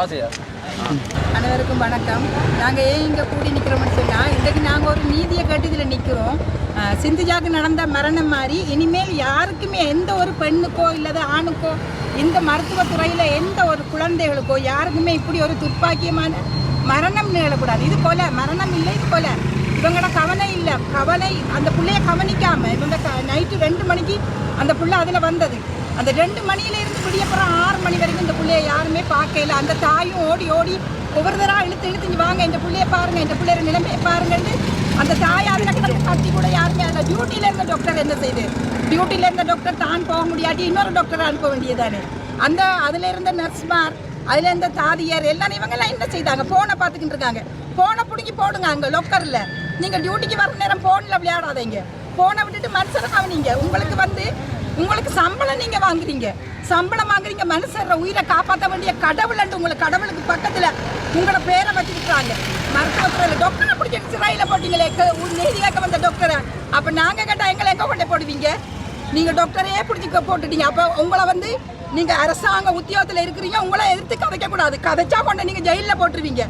வாசியா? அனைவருக்கும் வணக்கம். நாங்கள் ஏன் இங்கே கூடி நிற்கிறோம்னு சொன்னால் இன்றைக்கு நாங்கள் ஒரு நீதியை கேட்டு இதில் நிற்கிறோம் சிந்துஜாக்கு நடந்த மரணம் மாதிரி இனிமேல் யாருக்குமே எந்த ஒரு பெண்ணுக்கோ இல்லது ஆணுக்கோ இந்த மருத்துவத்துறையில் எந்த ஒரு குழந்தைகளுக்கோ யாருக்குமே இப்படி ஒரு துப்பாக்கியமான மரணம் நிகழக்கூடாது. இது போல மரணம் இல்லை இது போல இவங்களோட கவலை இல்லை. கவலை அந்த பிள்ளைய கவனிக்காம இவங்க நைட்டு ரெண்டு மணிக்கு அந்த புள்ள அதில் வந்தது. அந்த ரெண்டு மணியில இருந்து விடியப்புறம் ஆறு மணி வரைக்கும் இந்த பிள்ளை பார்க்கல அந்த தாயும் ஓடி ஓடி ஒவ்வொரு தடவை இழுத்து இழுத்து வாங்க இந்த பிள்ளைய பாருங்க இந்த பிள்ளைய நிலைமையை பாருங்கன்னு அந்த தாய் அதில் கிடந்து கத்தி கூட யாருமே அந்த டியூட்டியில் இருந்த டாக்டர் என்ன செய்யுது டியூட்டியில் இருந்த டாக்டர் தான் போக முடியாட்டி இன்னொரு டாக்டர் அனுப்ப வேண்டியதானே அந்த அதில் இருந்த நர்ஸ்மார் அதில் இருந்த தாதியர் எல்லாம் இவங்கெல்லாம் என்ன செய்தாங்க? ஃபோனை பார்த்துக்கிட்டு இருக்காங்க. ஃபோனை பிடிக்கி போடுங்க அங்கே லொக்கரில் நீங்கள் டியூட்டிக்கு வர நேரம் ஃபோனில் விளையாடாதீங்க. ஃபோனை விட்டுட்டு மனுஷனை கவனிங்க. உங்களுக்கு வந்து உங்களுக்கு சம்பளம் நீங்கள் வாங்குறீங்க. சம்பளம் வாங்குறீங்க மனுஷர உயிரை காப்பாற்ற வேண்டிய கடவுள் உங்களுக்கு கடவுளுக்கு பக்கத்துல உங்களோட பேரை வச்சுருக்காங்க மருத்துவத்துறையில் டாக்டரை பிடிச்சி சிறையில் போட்டீங்களே நீதி கேட்க வந்த டாக்டரை அப்போ நாங்கள் கேட்டால் எங்களை எங்கே கொண்டே போடுவீங்க? நீங்கள் டாக்டரையே பிடிச்சி போட்டுட்டீங்க. அப்போ உங்களை வந்து நீங்கள் அரசாங்க உத்தியோகத்தில் இருக்கிறீங்க உங்களை எதிர்த்து கதைக்கக்கூடாது கதைச்சா கொண்டு நீங்கள் ஜெயிலில் போட்டுருவீங்க.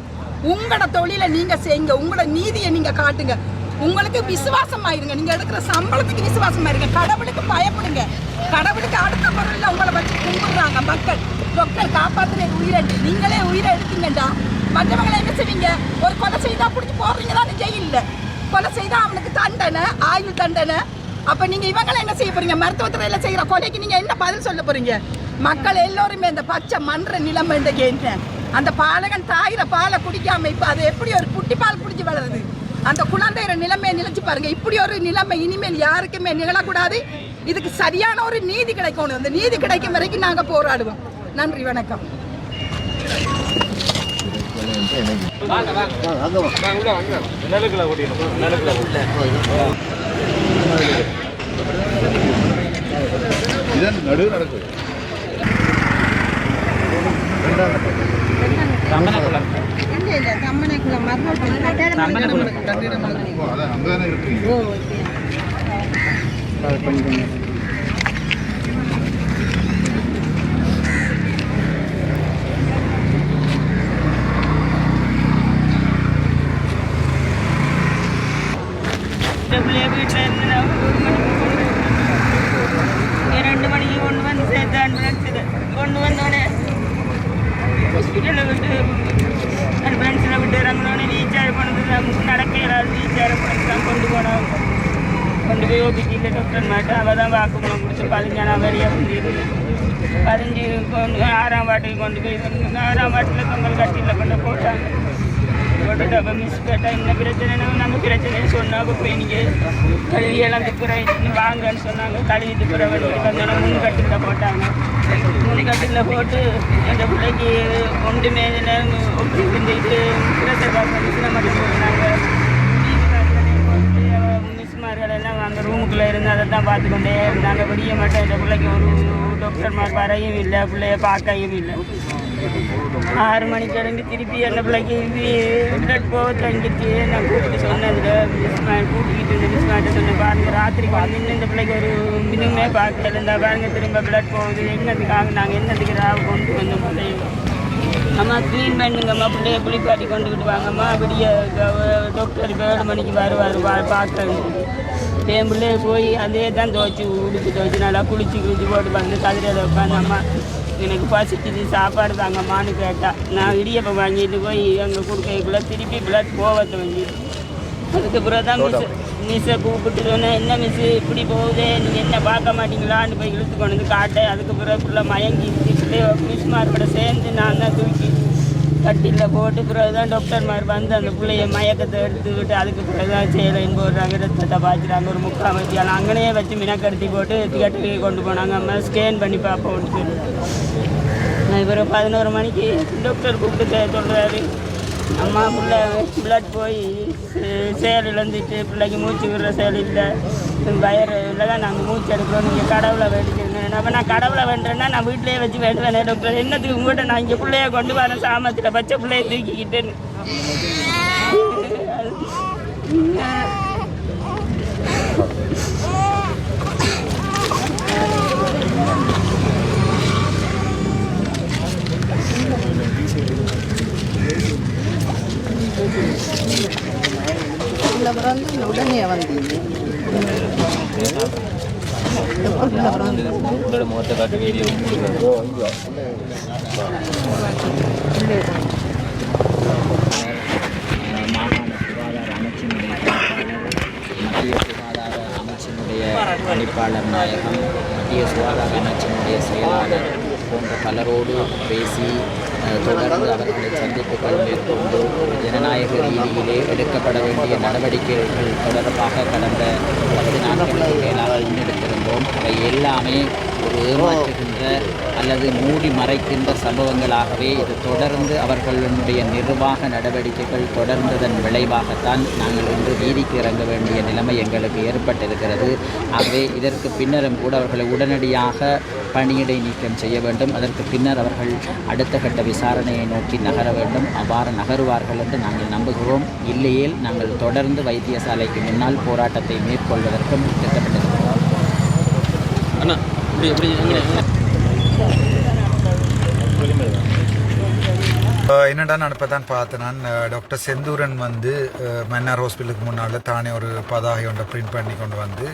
உங்களோட தொழிலை நீங்கள் செய்யுங்க உங்களோட நீதியை நீங்கள் காட்டுங்க. உங்களுக்கு விசுவாசம் ஆயிருங்க நீங்க எடுக்கிற சம்பளத்துக்கு விசுவாசம் ஆயிருங்க கடவுளுக்கு பயப்படுங்க. கடவுளுக்கு அடுத்த பொருள்ல உங்களை வச்சு கும்பிடுறாங்க மக்கள். மக்கள் காப்பாத்துற உயிரை நீங்களே உயிரை எடுத்தீங்கடா மற்றவங்களை என்ன செய்வீங்க? ஒரு கொலை செய்தா பிடிச்சி போடுறீங்க தான் ஜெயில்ல கொலை செய்தா அவனுக்கு தண்டனை ஆயுள் தண்டனை. அப்ப நீங்க இவங்களை என்ன செய்ய போறீங்க? மருத்துவத்துறையில செய்யற கொலைக்கு நீங்க என்ன பதில் சொல்ல போறீங்க? மக்கள் எல்லோருமே இந்த பச்சை மன்ற நிலைமை இந்த கேட்டேன் அந்த பாலகன் தாயிர பாலை குடிக்காம இப்ப அது எப்படி ஒரு குட்டி பால் குடிச்சு வளருது? அந்த குழந்தையோட நிலைமையை நிலைச்சு பாருங்க. இப்படி ஒரு நிலைமை இனிமேல் யாருக்குமே நிகழக்கூடாது. இதுக்கு சரியான ஒரு நீதி கிடைக்கணும். அந்த நீதி கிடைக்கும் வரைக்கும் நாங்கள் போராடுவோம். நன்றி வணக்கம். இதன் நடு நடக்குது கொண்டு ரெண்டு மணிக்கு கொண்டு வந்து கொண்டு வந்தோடனே ஹாஸ்பிட்டலில் விட்டு என் ஃப்ரெண்ட்ஸில் விட்டு இறங்கினோடனே ரீசார்ஜ் பண்ணது நடக்க ஏதாவது ரீசார்ஜ் பண்ணி தான் கொண்டு போனோம் கொண்டு போய் ஓபிடியில் டாக்டர் மாட்டேன் அவள் தான் வாக்குமூலம் கொடுத்து பதினஞ்சாம் வரியாக வந்து பதினஞ்சு கொண்டு ஆறாம் வாட்டுக்கு கொண்டு போய் ஆறாம் வாட்டில் பொங்கல் கட்டியில் கொண்டு போட்டாங்க போட்டுட்டு அப்போ மிஸ் கேட்டால் என்ன பிரச்சனைனா நம்ம பிரச்சனைன்னு சொன்னாங்க போய் நீங்கள் கல்வியெல்லாம் துப்புற வாங்கன்னு சொன்னாங்க கழுவி துப்புற வண்டி வந்தோடனே முன் கட்டில் போட்டாங்க முன் கட்டில் போட்டு எங்கள் பிள்ளைக்கு ஒன்றுமே ஒப்பி இந்த இது பிரஷர் பாக்ஸ் மிஷினை மட்டும் போட்டாங்க மிஸ்மார்கள் எல்லாம் அந்த ரூமுக்குள்ளே இருந்து அதை தான் பார்த்துக்கொண்டே இருந்தாங்க விடிய மாட்டோம் இந்த பிள்ளைக்கு ஒரு டாக்டர்மார் வரையும் இல்லை பிள்ளைய பார்க்கவும் இல்லை ஆறு மணிக்கு கிளம்பி திருப்பி அந்த பிள்ளைக்கு பிளட் போக தங்கிட்டு நான் கூப்பிட்டு சொன்னேன் மிஸ் மா கூட்டிக்கிட்டு இருந்த மிஸ் மாட்ட சொன்னேன் பாருங்க ராத்திரிக்கு வந்து இன்னும் இந்த பிள்ளைக்கு ஒரு மினுமே பார்க்கல இருந்தா பாருங்க திரும்ப பிளட் போகுது. என்னதுக்காக நாங்கள் என்னத்துக்கு ராவு கொண்டு வந்தோம் பிள்ளைங்க அம்மா க்ளீன் பண்ணுங்கம்மா பிள்ளைய குளிப்பாட்டி கொண்டுக்கிட்டு வாங்கம்மா. அப்படியே டாக்டர் இப்போ ஏழு மணிக்கு வருவார் பா பார்க்கறது என் பிள்ளைய போய் அதே தான் துவைச்சி உடுத்து துவைச்சி நல்லா குளிச்சு குளிச்சு போட்டு வந்து கதிரையில் உட்காந்து அம்மா எனக்கு பசிக்குது சாப்பாடு தாங்கம்மான்னு கேட்டா நான் இடியப்பம் வாங்கிட்டு போய் அங்கே கொடுக்கக்குள்ள திருப்பி பிளட் போவத்தை வந்து அதுக்கு பிறகு தான் மிஸ் மிஸ்ஸை கூப்பிட்டு சொன்னேன் என்ன மிஸ் இப்படி போகுதே? நீங்கள் என்ன பார்க்க மாட்டீங்களான்னு போய் இழுத்து கொண்டு வந்து காட்டேன். அதுக்கு பிறகு ஃபுல்லாக மயங்கி பிள்ளைய மிஸ்மாரோட சேர்ந்து நான் தான் தூக்கி கட்டியில் போட்டு பிறகு தான் டாக்டர்மார் வந்து அந்த பிள்ளைய மயக்கத்தை எடுத்து விட்டு அதுக்கு பிறகு தான் போடுறாங்க ரத்தத்தை பாய்ச்சிறாங்க ஒரு முக்கால் மத்தியாலம் அங்கனையே வச்சு மினக்கடுத்தி போட்டு தியேட்டருக்கு கொண்டு போனாங்க. அம்மா ஸ்கேன் பண்ணி பார்ப்போம்னு சொல்லி நான் இவர் பதினோரு மணிக்கு டாக்டர் கூப்பிட்டு சொல்கிறாரு அம்மா பிள்ளை பிளட் போய் செயல் இழந்துட்டு பிள்ளைக்கு மூச்சு விடுற செயல் இல்லை. வயறு இல்லை தான் நாங்கள் மூச்சு எடுக்கிறோம். நீங்கள் கடவுளை வேண்டிக்கிறேன் அப்போ நான் கடவுளை வேண்டுறேன்னா நான் வீட்டிலேயே வச்சு வேண்டுவேன் டாக்டர் என்னத்துக்கு உங்கள்கிட்ட நான் இங்கே பிள்ளைய கொண்டு வரேன் சாமத்தில் பச்சை பிள்ளைய தூக்கிக்கிட்டேன்னு. பிறந்து உடனே வந்தீங்க உங்களோட முகத்தை காட்டு வீடியோ மாகாண சுகாதார அமைச்சினுடைய மத்திய சுகாதார அமைச்சினுடைய பணிப்பாளர் நாயகம் மத்திய சுகாதார அமைச்சினுடைய செயலாளர் போன்ற பலரோடு பேசி தொடர்ந்து அவர்களை சந்திப்புகள் மேற்கொண்டு ஜனநாயக ரீதியிலே எடுக்கப்பட வேண்டிய நடவடிக்கைகள் தொடர்பாக கடந்த பத்து நாட்களுக்கு மேலாக முன்னெடுத்திருந்தோம். அவை எல்லாமே ஒரு ஏமாற்றுகின்ற அல்லது மூடி மறைக்கின்ற சம்பவங்களாகவே இது தொடர்ந்து அவர்களுடைய நிர்வாக நடவடிக்கைகள் தொடர்ந்ததன் விளைவாகத்தான் நாங்கள் இன்று வீதிக்கு இறங்க வேண்டிய நிலைமை எங்களுக்கு ஏற்பட்டிருக்கிறது. ஆகவே இதற்கு பின்னரும் கூட அவர்களை உடனடியாக பணியிடை நீக்கம் செய்ய வேண்டும். அதற்கு பின்னர் அவர்கள் அடுத்த கட்ட விசாரணையை நோக்கி நகர வேண்டும். அவ்வாறு நகருவார்கள் என்று நாங்கள் நம்புகிறோம். இல்லையேல் நாங்கள் தொடர்ந்து வைத்தியசாலைக்கு முன்னால் போராட்டத்தை மேற்கொள்வதற்கும் திட்டமிட்டிருக்கிறோம். அண்ணா இப்படி இப்படி என்னடா நான் இப்போ தான் பார்த்தேன் நான் டாக்டர் செந்தூரன் வந்து மன்னார் ஹாஸ்பிட்டலுக்கு முன்னால் தானே ஒரு பதாகை ஒன்றை பிரிண்ட் பண்ணி கொண்டு வந்து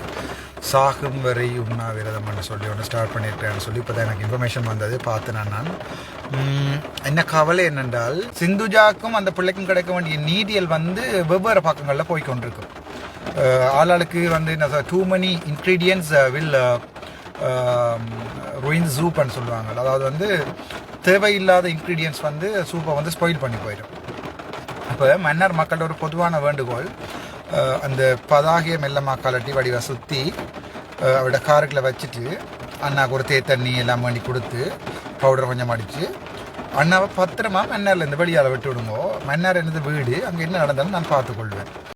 சாகும் வரை உண்ணாவிரதம்னு சொல்லி ஒன்று ஸ்டார்ட் பண்ணியிருக்கேன்னு சொல்லி இப்போ தான் எனக்கு இன்ஃபர்மேஷன் வந்தது பார்த்தேன் நான். என்ன கவலை என்னென்றால் சிந்துஜாக்கும் அந்த பிள்ளைக்கும் கிடைக்க வேண்டிய நீதியல் வந்து வெவ்வேறு பக்கங்களில் போய் கொண்டிருக்கும். ஆளாளுக்கு வந்து என்ன too many ingredients will ruin சூப்னு சொல்லுவாங்க. அதாவது வந்து தேவையில்லாத இன்க்ரீடியன்ஸ் வந்து சூப்பை வந்து ஸ்பாயில் பண்ணி போயிடும். இப்போ மன்னர் மக்களோட ஒரு பொதுவான வேண்டுகோள். அந்த பதாகிய மெல்லமா கலட்டி வடிவை சுற்றி அவட காருக்குள்ளே வச்சுட்டு அண்ணா ஒரு தே தண்ணி எல்லாம் பண்ணி கொடுத்து பவுடர் கொஞ்சம் அடித்து அண்ணாவை பத்திரமா மன்னார்ல இருந்து வெளியால் விட்டு விடுங்கோ மன்னார் என்னது வீடு அங்கே என்ன நடந்தாலும் நான் பார்த்துக்கொள்வேன்.